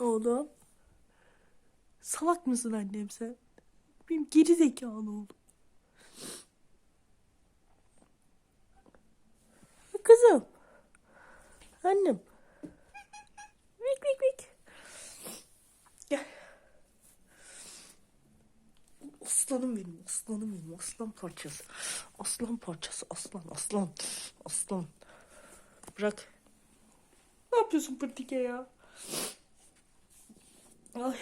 Oğlum. Salak mısın annem sen? Benim geri zekalı oğlum. Kızım. Annem. Vik vik vik. Gel. Aslanım benim, aslanım benim, aslan parçası. Aslan parçası, aslan, aslan, aslan. Bırak. Ne yapıyorsun pırtike ya? Ay.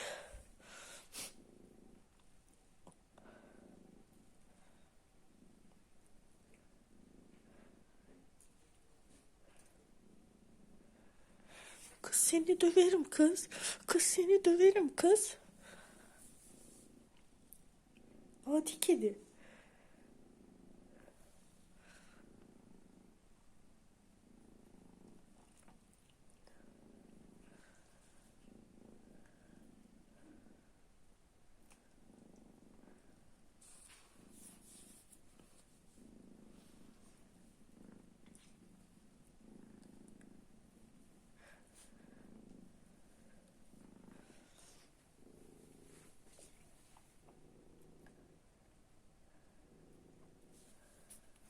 Kız seni döverim kız. Kız seni döverim kız. Adi kedi.